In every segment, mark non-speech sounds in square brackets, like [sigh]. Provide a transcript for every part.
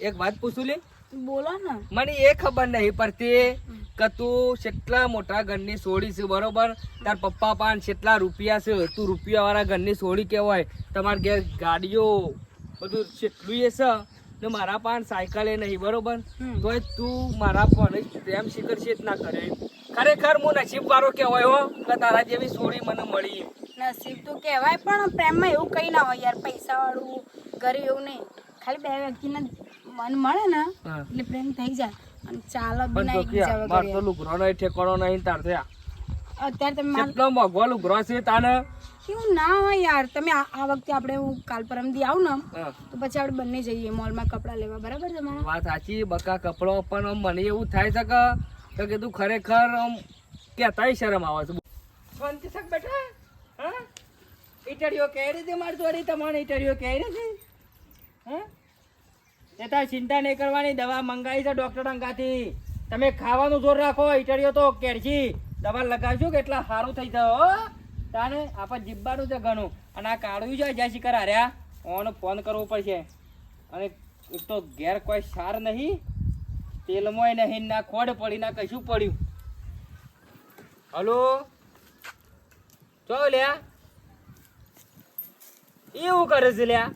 એક વાત પૂછું લે? બોલો ને. મને એ ખબર નહીં પડતી કે તું કેટલા મોટા ઘરની સોડી છે બરોબર? તાર પપ્પા પાન કેટલા રૂપિયા છે? તું રૂપિયા વાળા ઘરની સોડી કહેવાય. તમાર ઘેર ગાડીઓ બધું કેટલું એ છે ને મારા પાન સાયકલ એ નહીં બરોબર? તો તું મારા પર પ્રેમ શિખર છે જ ના કરે. ખરેખર હું નસીબ વાળો કહેવાય હો કે તારા જેવી સોડી મને મળી. નસીબ તો કહેવાય પણ પ્રેમમાં એવું કઈ ના હોય યાર પૈસા વાળું ગરીબ એવું નહીં. ખાલી બે વ્યક્તિને મન મળે ને એટલે પ્રેમ થઈ જાય. અને ચાલો બી પણ ના તો માર તો લુગરો નહીં ઠેકાણો નહીં તાર થયા. અત્યારે તમે કેટલો મોઘો લુગરો છે તાને? કેવું ના હોય યાર. તમે આ વખતે આપણે હું કાલ પરમદી આવું ને તો પછી આપણે બંને જઈએ મોલમાં કપડાં લેવા. બરાબર તમારા વાત સાચી બકા કપડો પણ મને એવું થાય છે કે કે તું ખરેખર આમ કહેતાય શરમ આવે છે. શાંતિ બેટા હા? ઇટરીઓ કહે રહી મારી જોડી? તમારે ઇટરીઓ કહે રહી હા? તાર ચિંતા નહીં કરવાની, દવા મંગાવી છે ડૉક્ટર અંગાથી. તમે ખાવાનું જોર રાખો ઈટડીઓ તો કેરજી દવા લગાવજો કે એટલા સારું થઈ હો. તાને આપણે જીબવાનું છે ઘણું. અને આ કાઢવું છે જ્યાં શિકર હાર્યા ઓનો ફોન કરવો પડશે. અને એક તો ઘેર કોઈ સાર નહીં, તેલમાં નહીં, ના ખોડ પડી, ના કશું પડ્યું. હલો? ચો લ્યા. એવું કરે છે લ્યા?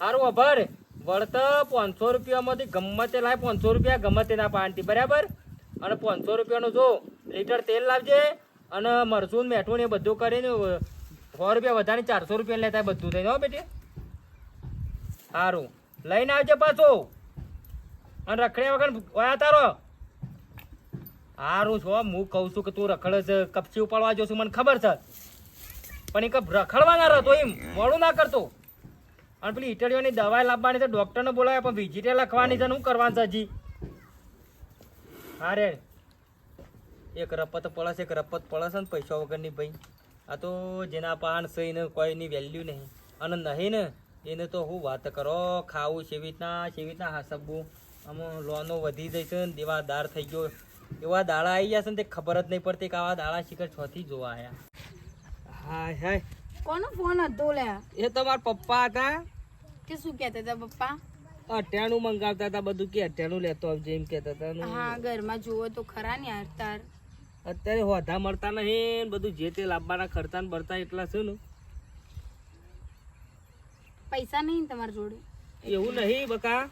સારું અભર. વળત પાંચસો રૂપિયામાંથી ગમે તે લાય, પાંચસો રૂપિયા ગમે તે ના પાનથી, બરાબર? અને પાંચસો રૂપિયાનું જો લીટર તેલ લાવજે અને મરચું મેઠું ને બધું કરીને સો રૂપિયા વધારે ચારસો રૂપિયા લેતા બધું થઈને, હો, બેટી? સારું લઈને આવજે પાછો. અને રખડ્યા વગર વયા તારો. સારું છો હું કહું છું કે તું રખડ કપચી ઉપાડવા જો છું મને ખબર છે. પણ એ કપ રખડવાના રહો એમ, મોડું ના કરતો. અને પેલી ઇટલીઓની દવાઈ લાવવાની છે ડૉક્ટરને બોલાવે, પણ વિઝિટે લખવાની છે શું કરવાનું છે હજી? હા રે. એક રપત પડશે, એક રપત પડે છે ને પૈસા વગરની ભાઈ. આ તો જેના પાન સહી ને કોઈની વેલ્યુ નહીં. અને નહીં ને, એને તો હું વાત કરો, ખાવું સેવી રીતના સેવી રીતના હાસબવું. આમાં લોનો વધી જશે ને દેવાદાર થઈ ગયો. એવા દાડા આવી છે ને, તે ખબર જ નહીં પડતી કે આવા દાડા શિખર છથી જોવા આવ્યા હાય હાય. કોનો ફોન હતો લે? એ તો મારા પપ્પા હતા. કે શું કહેતા હતા પપ્પા? અઠ્યાણું મંગાવતા હતા બધું કે અઠ્યાણું લેતો આવજે એમ કહેતા હતા. હા ઘરમાં જુઓ તો ખરા ને યાર તાર. અત્યારે હોધા મળતા નહીં બધું જે તે લાવવાના ખર્ચા ને બરતા એટલા છે ને. પૈસા નહીં તમારી જોડે? એવું નહીં બકા.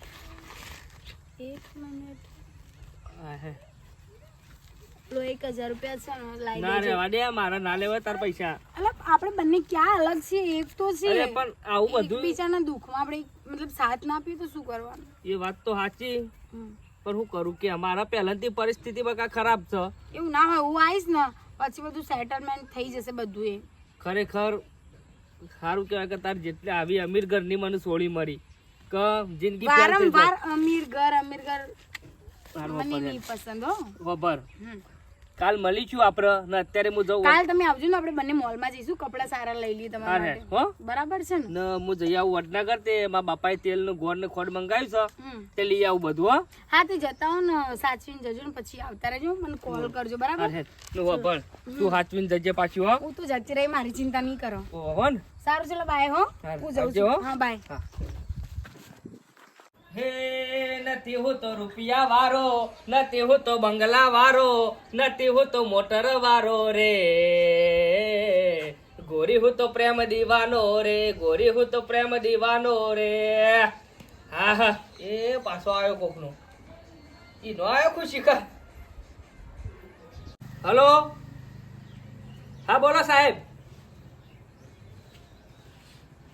એક મિનિટ. આહે. પેલો એક હજાર રૂપિયા છે ને લાઈ ના રેવા દે મારા ના લેવા તાર પૈસા. અલા આપણે બંને ક્યાં અલગ છે એક તો છે અરે પણ આવું બધું બીજાના દુઃખમાં આપણે મતલબ સાથ ના આપીએ તો શું કરવાનું? એ વાત તો સાચી. પણ હું કરું કે અમારા પહેલાથી પરિસ્થિતિ બકા ખરાબ છે. એવું ના હોય હું આવીશ ને પછી બધું સેટલમેન્ટ થઈ જશે બધું એ. ખરેખર સારું કહેવાય કે તાર જેટલી આવી અમીર ઘરની મને સોળી મળી. કે જિંદગી વારંવાર અમીર ઘર અમીર ઘર મને નહીં પસંદ હો. હમ. કાલ મળી છું આપણે ને અત્યારે હું જઉં કાલ તમે આવજો ને આપણે બંને મોલમાં જઈશું કપડા સારા લઈ લઈએ તમારા માટે. હો? બરાબર છે ને? ને હું જઈ આવું વડનગર તે મારા બાપાએ તેલનું ગોળ ને ખોડ મંગાવ્યું છે તે લઈ આવું બધું હો. હા તે જતા હો ને સાચવીને જજો ને પછી આવતા રહેજો મને કોલ કરજો બરાબર? નું વાપર તું સાચવીને જજે પાછી હો. હું તો જતી રહી મારી ચિંતા નહીં કરો. ઓહો ને. સારું ચલો બાય હો. હું જઉં. છું. હા બાય નથી હું તો રૂપિયા વારો, નથી હું તો બંગલા વારો, નથી હું તો મોટર વારો રે. ગોરી હું તો પ્રેમ દીવાનો રે, ગોરી હું તો પ્રેમ દીવાનો રે. હા હા. એ પાછો આવ્યો કોકનો. ઈ નો આવ્યો ખુશી કા હલો? હા, બોલો સાહેબ.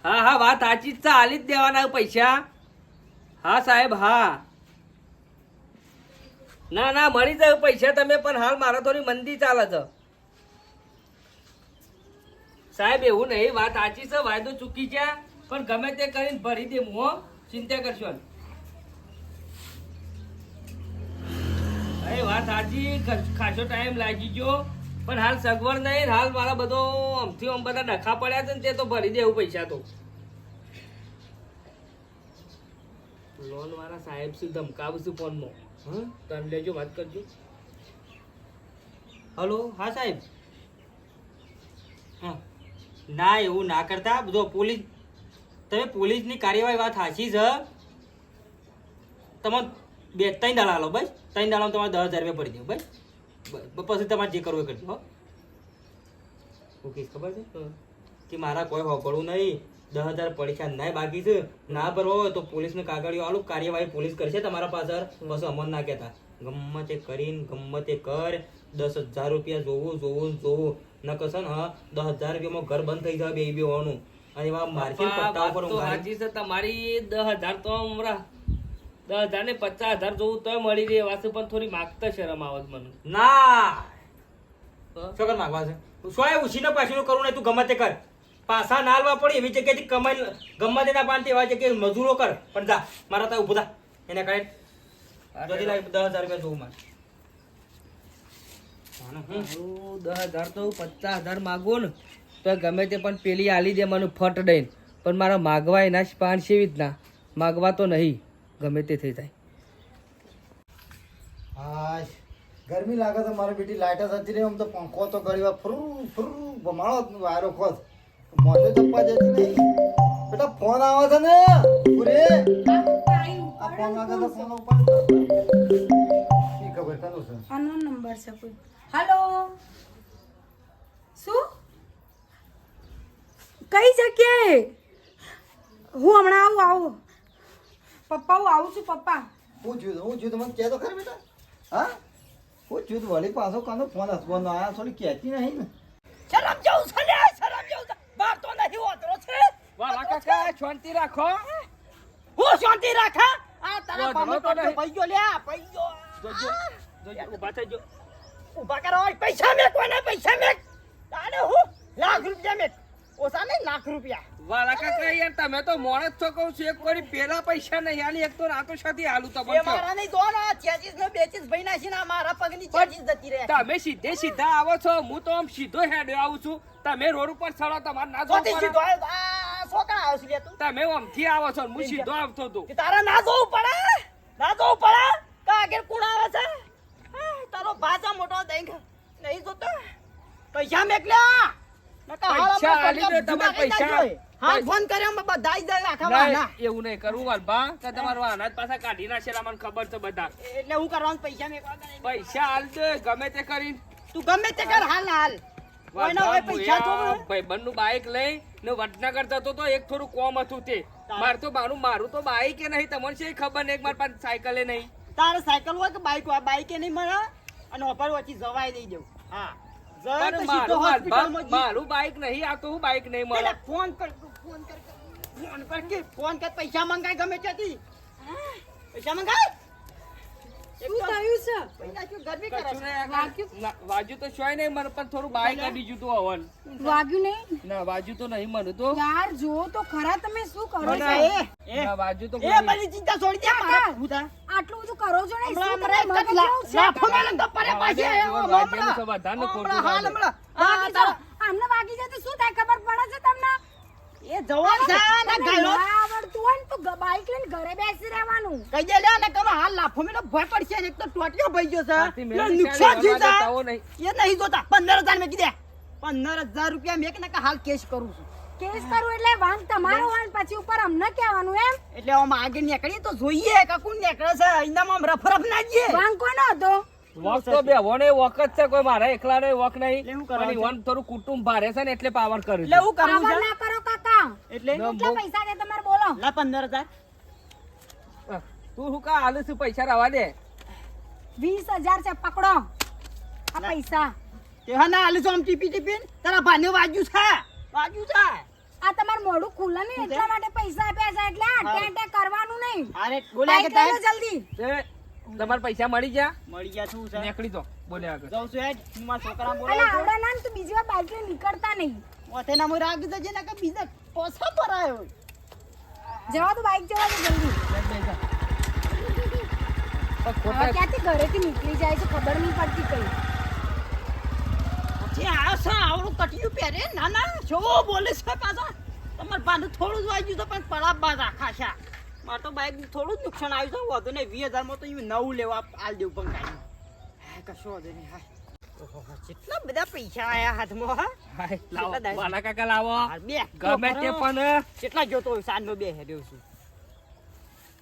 હા હા, વાત સાચી જ છે. જ દેવાના પૈસા. હા, સાહેબ, હા. ના ના, મળી જાય પૈસા તમે, પણ હાલ મારા થોડી મંદી ચાલે છે. સાહેબ, એવું નહીં, વાત સાચી છે, વાયદો ચૂકી છે, પણ ગમે તે કરીને ભરી દે હો. ચિંતા કરશો. એ વાત સાચી ખાસો ટાઈમ લાગી ગયો, પણ હાલ સગવડ નહીં, હાલ મારા બધો આમથી આમ બધા નખા પડ્યા છે ને, તે તો ભરી દેવું પૈસા તો. લોન વાળા સાહેબ શું ધમકાવશું ફોનમાં? હા? તમે લેજો વાત કરજો. હલો હા સાહેબ? હા. ના એવું ના કરતા. બધો પોલીસ તમે પોલીસની કાર્યવાહી વાત સાચી છે? તમે બે ત્રણ દાડા લો બસ. ત્રણ દાડામાં તમારે દસ હજાર રૂપિયા પડી દો બસ. પછી તમારે જે કરવું એ કરજો હો. ઓકે ખબર છે? કે મારા કોઈ હોપડવું નહીં. દસ હજાર પરીક્ષા ના બાકી છે ના ભરવા હોય તો પોલીસને કાગળિયો આલું કાર્યવાહી પોલીસ કરશે તમારા પાછળ. બસ અમર ના કહેતા. ગમે તે કરીને ગમે કર. દસ હજાર રૂપિયા જોવું જોવું જોવું. ન કશે ને હા દસ હજાર રૂપિયામાં ઘર બંધ થઈ જાય બે બે હોવાનું. અને એવા માર્કેટ પટ્ટા ઉપર તો સાચી છે. તમારી દસ હજાર તો હમણાં દસ હજાર ને પચાસ હજાર જોવું તોય મળી રહે વાસુ પણ થોડી માગતા શરમ છે મને. ના. શું કર માગવા છે? સોય ઉછીને પાછું કરું નહીં તું ગમે તે કર. પાછા ના હાલવા પડે એવી જગ્યાએથી કમાઈ ગમે તેના પાન એવા જગ્યાએ મજૂરો કર. પણ જા મારા ત્યાં ઉભું થા. એને કારણે લાગે દસ હજાર રૂપિયા જોવું મારે. દસ હજાર તો પચાસ હજાર માગું ને તો ગમે તે પણ પેલી આલી દે મને ફટ દઈને. પણ મારા માગવા એના જ પાન સેવી જ ના માગવા તો નહીં ગમે તે થઈ જાય. હાશ ગરમી લાગે તો મારી બેટી લાઇટ જતી હતી રહી આમ તો પંખો તો ઘણી વાર ફરું ફરું ભમાડો જ. વાયરો ખોદ મોઢે ચપ્પા જતી નહીં. બેટા ફોન આવે છે ને? પૂરે આ ફોન વાગે તો ફોન ઉપર શી ખબર કનો છે. આનો નંબર છે કોઈ. હલો શું? કઈ જગ્યાએ? હું હમણાં આવું આવું. પપ્પા હું આવું છું પપ્પા. હું જુદ હું થયું મને કહે તો ખરી બેટા. હા? હું થયું વળી પાછો કાનો ફોન હસવાનો આયા થોડી કહેતી નહીં ને. શરમ જાઉં શરમ જેવું છે? બાપ તો નહીં હોતો છે. વાલા કાકા શાંતિ રાખો હું. શાંતિ રાખા? આ તારા પામો તો. પૈયો લે પૈયો જોજો જોજો ઊભા થજો ઊભા કરો પૈસા મેક કોને પૈસા મેક તાને હું? લાખ રૂપિયા મેક ઓછા નહીં લાખ રૂપિયા. વાલા કાકા યાર તમે તો મોણસ છો કહું છું એક કોરી પેલા પૈસા નહીં આલી એક તો રાતો સાથી એ તમને મારા નહીં દો ને ચેચીસ ને બેચીસ ભાઈ નાખી ને આ મારા પગની ચેચીસ જતી રહે. તમે સીધે સીધા આવો છો હું તો આમ સીધો હેડ્યો આવું છું. તમે રોડ ઉપર ચડો તમારે ના પડે. સીધો છોકરા આવશે લે તું. તમે આવો છો હું સીધો આવતો તું કે તારા ના જોવું પડે? ના જોવું પડે? તો આગળ કોણ આવે છે? તારો ભાષા મોટો દેખ. નહીં જોતો? પૈસા મેકલ્યા. પૈસા આલી દો, તમારે પૈસા. હા ફોન કર્યો બધા જ આખા વાના. એવું નહીં કરું વાલભા. કે તમારો પાછા કાઢી નાખેલા મને ખબર છે બધા. એટલે હું કરવાનું પૈસા મેકવા. પૈસા હાલ દે ગમે તે કરીને. તું ગમે તે કર હાલ હાલ. કોઈના હોય પૈસા જોવે? ભાઈબંધનું બાઈક લઈ ને વડનગર જતો તો એક થોડું કોમ હતું તે. મારે તો મારું મારું તો બાઈક એ નહીં તમને છે ખબર નહીં? મારી પાસે સાયકલે નહીં. તારે સાયકલ હોય કે બાઈક હોય? બાઈકે નહીં મળે? અને ઉપર વચ્ચે જવાય દઈ દઉં. હા. મારું બાઈક નહીં આ તો હું બાઈક નહીં મળે? ફોન કર ફોન કર ફોન કર કે ફોન કર પૈસા મંગાય ગમે ત્યાંથી. પૈસા મંગાય? વાગ્યું? ના, તો શોય નહીં મને પણ થોડું બાઈક કાઢી જતું હવન. વાગ્યું નહીં? ના વાજ્યું તો નહીં મને તો. યાર જો તો ખરા તમે શું કરો છો? એ તો એ કોઈ ચિંતા છોડી દે મારા ભૂતા. આટલું બધું કરો છો ને હમણાં? લાફો તો પરે પાછી હાલ. આમને વાગી જાય તો શું થાય ખબર પડે છે તમને એ જવાન છે ને ના આવડતું હોય ને તો બાઈક લઈને ઘરે બેસી રહેવાનું. કહી દે ને કે હાલ લાફો મેલો ભય પડશે ને એક તો ટોટિયો ભઈ ગયો છે. આથી પેલો મેં નુકસાન વિચાર્યું, થયું આવા દેતાઓ નહીં. છે એ નહીં જોતા. પંદર હજાર કીધે. પંદર રૂપિયા મેં કે હાલ કેસ કરું છું. કેસ કરું એટલે વાંક તમારો હોય પછી ઉપર અમને કહેવાનું એમ? એટલે આમ નીકળીએ તો જોઈએ કે કોણ નીકળે છે. એનામાં આમ રફ રફ ના જઈએ વાંક કોનો હતો? વોક તો બે વોને વોક જ છે. કોઈ મારા એકલા નો વોક નહીં. પણ વન થોડું કુટુંબ ભારે છે ને એટલે પાવર કર્યું એટલે હું ના કરો એટલે કેટલા પૈસા છે તમારે બોલો? લા પંદર હજાર છે. તું શું કા આલુ છું પૈસા રવા દે. વીસ છે પકડો. આ પૈસા. તે હા ના હાલી આમ ટીપી ટીપી તારા ભાને વાગ્યું છે. વાગ્યું છે. આ તમારું મોઢું ખુલ્લે નહીં એટલા માટે પૈસા આપ્યા છે એટલે કરવાનું નહીં. અરે બોલ્યા કે તારે? જલ્દી. એ, પૈસા મળી ગયા? મળી ગયા શું છે? નીકળી તો બોલે આગળ. જાઉં છું હેડ. હું મારા છોકરા બોલાવું છું. આવડે ના ને બીજી વાર બાઈક નીકળતા નહીં. ઓથે ના મોર આગળ જજે ને કે બીજા પોસા ભરાયો જવા દો બાઈક જવા દે જલ્દી. ખોટા ક્યાંથી ઘરેથી નીકળી જાય છે ખબર નહીં પડતી કઈ. જે આ છે આવડું કટિયું પહેરે. ના ના જો બોલે છે પાછા. તમાર બાને થોડું જ વાગ્યું તો પણ પડા બાદ આખા છે. મારે તો બાઈક થોડું જ નુકસાન આવ્યું છે. વધુ ને વીસ હજારમાં તો એ નવું લેવા આલ દેવું પણ કાંઈ કશું કશો વધુ નહીં હા. કેટલા બધા પૈસા આયા હાથમાં હા? લાવો વાલા કાકા લાવો. બે. ગમે તે પણ કેટલા જોતો સાંજનો બે હેડ્યો છું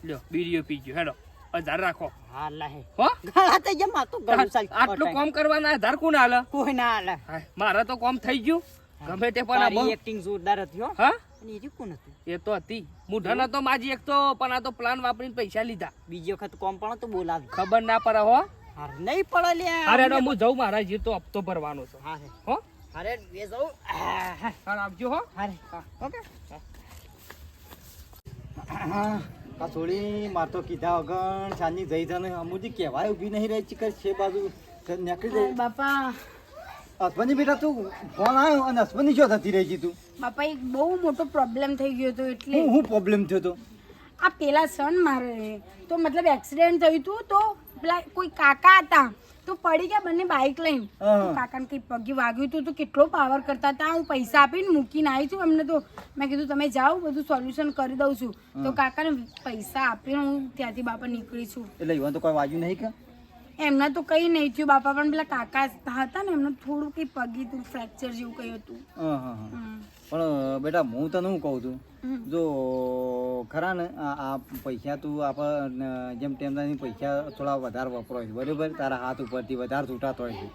લ્યો બીડીઓ પીજો હેડો. અધાર રાખો. હા લાહે હો? ગાળા તો જેમ તો ગળું સાલ આટલું કામ કરવાના કોણ કોઈ ના હાય, મારે તો કામ થઈ ગયું. ગમે તે પણ તારી એક્ટિંગ જોરદાર હતી હો. હા? અને એ કોણ હતું? એ તો હતી. મુઢા તો માજી એક તો પણ આ તો પ્લાન વાપરીને પૈસા લીધા. બીજી વખત કોમ પણ તો બોલાવી. ખબર ના પડે હો. હાર નહીં પડે લે અરે નો હું જઉં મારા જીવ તો હપ્તો ભરવાનો છે. હા હે. હો? અરે બે જાઉં. હા. હા. આવજો હો. હારે ઓકે. આ છોડી માર તો કીધા વગર સાંજની જઈ જાને અમુજી કહેવાય ઊભી નહીં રહી ચીકર છે બાજુ. નીકળી જઈ. બાપા. હસબન્ડની બેટા તું ફોન આવ્યો અને હસબન્ડની શું થતી રહી તું? બાપા એક બહુ મોટો પ્રોબ્લેમ થઈ ગયો હતો એટલે હું હું પ્રોબ્લેમ થયો હતો આ પેલા સન મારે તો મતલબ એક્સિડન્ટ થયું હતું તો? પેલા કોઈ કાકા હતા તો પડી ગયા બંને બાઇક લઈને. કાકાને કઈ પગે વાગ્યું હતું તો કેટલો પાવર કરતા હતા. હું પૈસા આપીને મૂકીને આવી છું એમને તો. મેં કીધું તમે જાઓ બધું સોલ્યુશન કરી દઉં છું. તો કાકાને પૈસા આપીને હું ત્યાંથી બાપા નીકળી છું. એટલે યુવાન તો કોઈ વાગ્યું નહીં કે? એમને તો કંઈ નહીં થયું. બાપા પણ પેલા કાકા હતા ને એમને થોડું કઈ પગી હતું ફ્રેક્ચર જેવું કઈ હતું. હા હા હા. પણ બેટા હું તને શું કહું છું? જો ખરા ને આ પૈસા તું આપણે જેમ તેમ પૈસા થોડા વધારે વપરાય છે બરાબર? તારા હાથ ઉપરથી વધારે છૂટા હોય છે.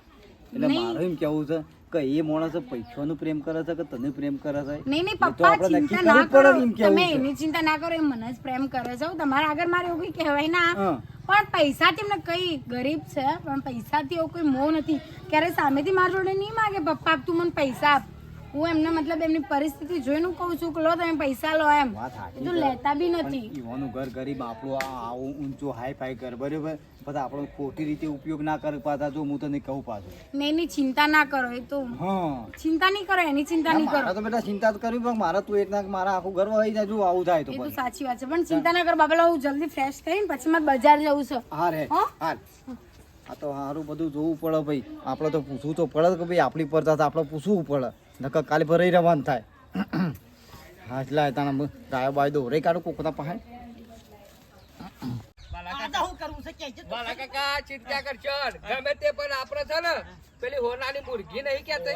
એટલે મારું એમ કેવું છે કે એ માણસ પૈસાનો પ્રેમ કરે છે કે તને પ્રેમ કરે છે? નહીં નહીં પપ્પા ચિંતા ના કરો. તમે એની ચિંતા ના કરો એ મને જ પ્રેમ કરે છે. તમારા આગળ મારે એવું કઈ કહેવાય ના. પણ પૈસાથી એમને કઈ ગરીબ છે પણ પૈસાથી એવું કોઈ મોહ નથી. ક્યારે સામેથી મારા જોડે નહીં માગે પપ્પા તું મને પૈસા આપ. હું એમને મતલબ એમની પરિસ્થિતિ જોઈને કહું છું કે લો તમે પૈસા લો એમ. તો લેતા બી નથી. ઈવાનું ઘર ગરીબ આપણું આવું ઊંચું હાઈ ફાઈ ઘર બરાબર? પછી આપણો ખોટી રીતે ઉપયોગ ના કરી પાતા જો હું તને કહું પાછું. નહીં એની ચિંતા ના કરો એ તો ચિંતા નહીં કરો એની ચિંતા નહીં કરો. તો બેટા ચિંતા તો કરવી પણ મારા તું એક ના મારા આખું ગર્વ વહી જાય જો આવું થાય તો એ તો સાચી વાત છે પણ ચિંતા ના કરો બાબા હું જલ્દી ફ્રેશ થઈને પછી મારે બજાર જવું છે. હા રે. હો? આ તો સારું બધું જોવું પડે ભાઈ. આપણે તો પૂછવું તો પડે કે ભાઈ આપણી પડતા તો આપણે પૂછવું પડે. નકર કાલે ભરાઈ રવાન થાય. [clears throat] હા એટલે તાણા ગાયો બાય દો રે કાઢો કોકના પાસે. તો હું કરવું છે કે છે? વાલા કાકા ચિંતા કરશો ગમે તે પણ આપણે છે ને પેલી હોનાની મુરગી નહીં કેતે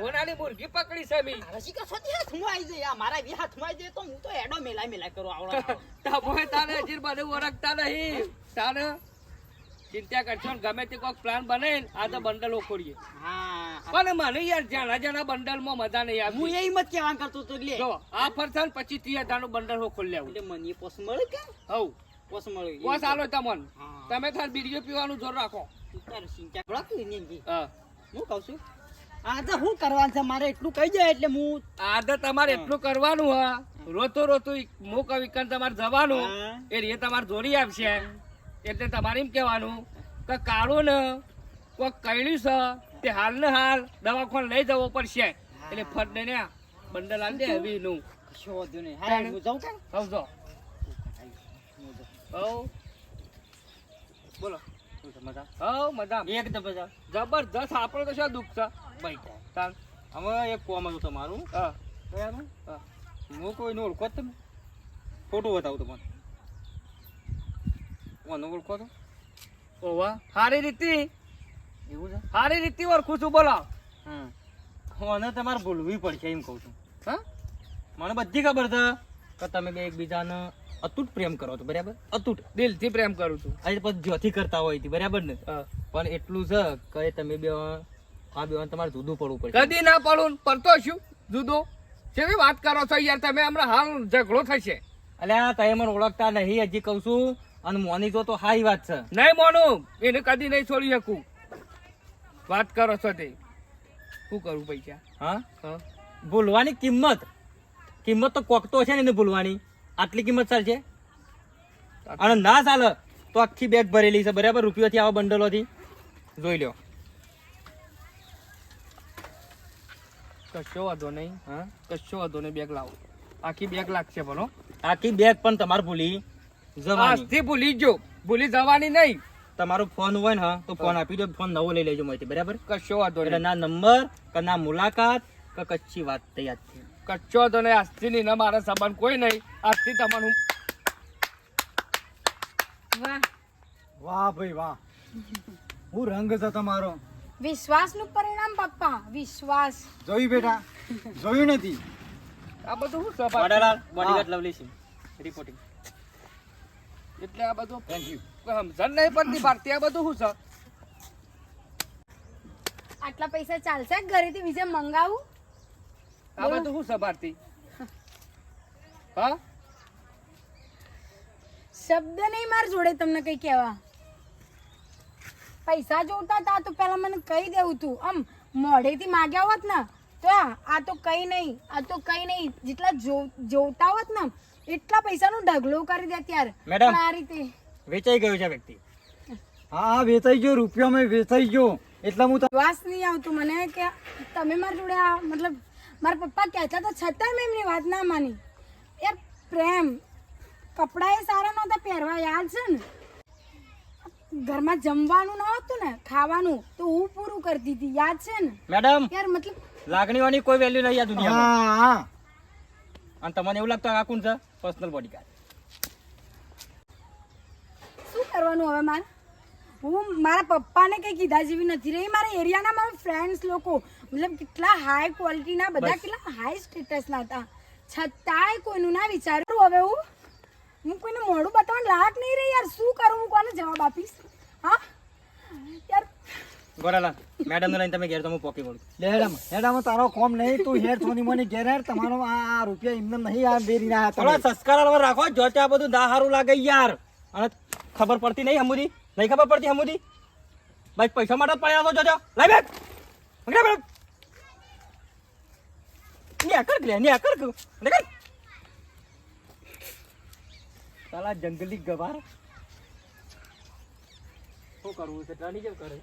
હોનાની મુરગી પકડી છે મી. રસી કે સોથી હાથમાં આવી જાય. મારા બી હાથમાં આવી જાય તો હું તો એડો મેલાય મેલાય કરું આવડો. તમે તારે હજી મને ઓળખતા નહીં. તારે ચિંતા કરશો ને ગમે તે કોઈક પ્લાન બને આ તો બંડલો ખોડીએ પણ મને યાર જાણા જાણા બંડલમાં મજા નહીં હું આવતી એ મત કહેવા કરતો તો લે. જો આ ફરસાન પછી ત્રીસ હજારનું બંડલ હોખોડ લેવું. એટલે મને પોસ મળે કે? હવ પોસ મળે. પોસ આલો તમન. તમે તાર બીડીઓ પીવાનું જોર રાખો. ચિંતા હા. હું કહું છું આ તો શું કરવાનું છે મારે એટલું કહી જાય એટલે હું આજે તમારે એટલું કરવાનું હા. રોતો રોતું હું કહું તમારે જવાનું. એ રે તમારે જોડી આપશે. એટલે તમારે એમ કહેવાનું કે કાળો ને કોઈ કઈડ્યું છે તે હાલ ને હાલ દવાખાને લઈ જવો પડશે. એટલે ફટ ને બંડલ આલી દે હવે નું. કશો વાંધો નહીં. હા હું જાઉં. કે હવ જો હવ બોલો હવ મજા એકદમ બધા જબરજસ્ત આપણો તો શું દુઃખ છે? ભાઈ તાર હવે એક કોમ હતું તમારું. હા. બરાબર હા. હું કોઈને ઓળખો તમે. ફોટો બતાવું તમને કોને ઓળખો તો ઓવા હારી રીતિ. એવું છે? હારી રીતિ ઓળખું છું બોલો હમ. કોને તમારે ભૂલવી પડશે એમ કહું છું. હા? મને બધી ખબર છે કે તમે બે એકબીજાને અતૂટ પ્રેમ કરો છો બરાબર? અતૂટ. દિલથી પ્રેમ કરું છું. આજે પછી જ્યોથી કરતા હોયથી બરાબર ને? પણ એટલું છે કે તમે બે આ બે તમારે જુદું પડવું પડે કદી ના પડું પડતો શું? જુદો. કેવી વાત કરો છો યાર તમે? હમણાં હાલ ઝઘડો થશે. અલ્યા તમે મને ઓળખતા નહીં હજી કહું છું. અને મોની જો તો હાઈ વાત છે. નહીં મોનું એને કદી નહીં છોડી શકું. વાત કરો છો તે શું કરું પૈસા? હા? ભૂલવાની કિંમત. કિંમત તો કોક તો છે ને એને ભૂલવાની. આટલી કિંમત ચાલશે અને ના ચાલે તો આખી બેગ ભરેલી છે. બરાબર રૂપિયોથી આવા બંડલોથી. જોઈ લો કશો વાંધો નહીં. હા? કશો વાંધો નહીં બેગ લાવો. આખી બેગ લાગશે ભલો આખી બેગ પણ તમારે ભૂલી. આજથી ભૂલી જો ભૂલી જવાની નહીં. તમારો ફોન હોય ને તો ફોન આપી દો ફોન નવો લઈ લેજો માહિતી બરાબર? કશો વાંધો એટલે નહીં ના નંબર કે ના મુલાકાત કે કચ્છી વાત તૈયાર છે કચ્છો વાંધો નહીં આજથી નહીં ને મારા સંબંધ કોઈ નહીં. આજથી તમારું વાહ. વાહ ભાઈ વાહ. હું રંગ છે તમારો. વિશ્વાસનું પરિણામ પપ્પા. વિશ્વાસ. જોયું બેટા? જોયું નથી? આ બધું શું? વડાલાલ બોડીગાર્ડ લવલી છે રિપોર્ટિંગ એટલે આ બધું થેન્ક યુ સમજણ નહીં પડતી ભારતી આ બધું શું છે? આટલા પૈસા ચાલશે? ઘરેથી બીજે મંગાવું? આ બધું શું છે ભારતી? હા? શબ્દ નહીં માર જોડે તમને કઈ કહેવા. પૈસા જોતા હતા તો પેલા મને કહી દેવું તું. આમ મોઢેથી માગ્યા હોત ને તો આ તો કઈ નહીં આ તો કઈ નહીં. જેટલા જોતા હોત ને એટલા પૈસાનો ઢગલો કરી દે ત્યારે મેડમ. આ રીતે વેચાઈ ગયું છે વ્યક્તિ. હા હા વેચાઈ ગયો રૂપિયામાં વેચાઈ ગયો. એટલે હું વાસ નહીં આવતું મને કે તમે મારા જોડે આ મતલબ મારા પપ્પા કહેતા તો છતાં મેં એમની વાત ના માની. યાર પ્રેમ. કપડાં એ સારા નહોતા પહેરવા યાદ છે ને? ઘરમાં જમવાનું ના હતું ને ખાવાનું તો હું પૂરું કરતી હતી યાદ છે ને? મેડમ યાર મતલબ લાગણીઓની કોઈ વેલ્યુ નહીં આ દુનિયામાં. હા હા. અને તમને એવું લાગતું આ કોણ છે? પર્સનલ બોડીગાર્ડ શું કરવાનું હવે મારે? હું મારા પપ્પાને કંઈ કીધા જેવી નથી રહી. મારા એરિયાના મારા ફ્રેન્ડ્સ લોકો મતલબ કેટલા હાઈ ક્વોલિટીના બધા કેટલા હાઈ સ્ટેટસના હતા. છતાંય કોઈનું ના વિચારું હવે હું. હું કોઈને મોઢું બતાવવાનું લાયક નહીં રહી યાર. શું કરું? હું કોને જવાબ આપીશ? હા? ગોરાલા મેડમ ને લઈને તમે ઘેર તો હું પોકી બોલું મેડમ મેડમ તારો કોમ નહીં તું હેર થોની મને ઘેર હેર તમારો આ રૂપિયા એમને નહીં આ દેરી ના થોડા સંસ્કાર વાળા રાખો જો આ બધું દા હારું લાગે યાર. અને ખબર પડતી નહીં હમુદી? નહીં ખબર પડતી હમુદી? ભાઈ પૈસા માટે પડ્યા તો જોજો. લાઈ બેક મંગરા બેક ને કર કે ને કર ને કર. સાલા જંગલી ગવાર. શું કરવું છે? ટ્રાની કેમ કરે.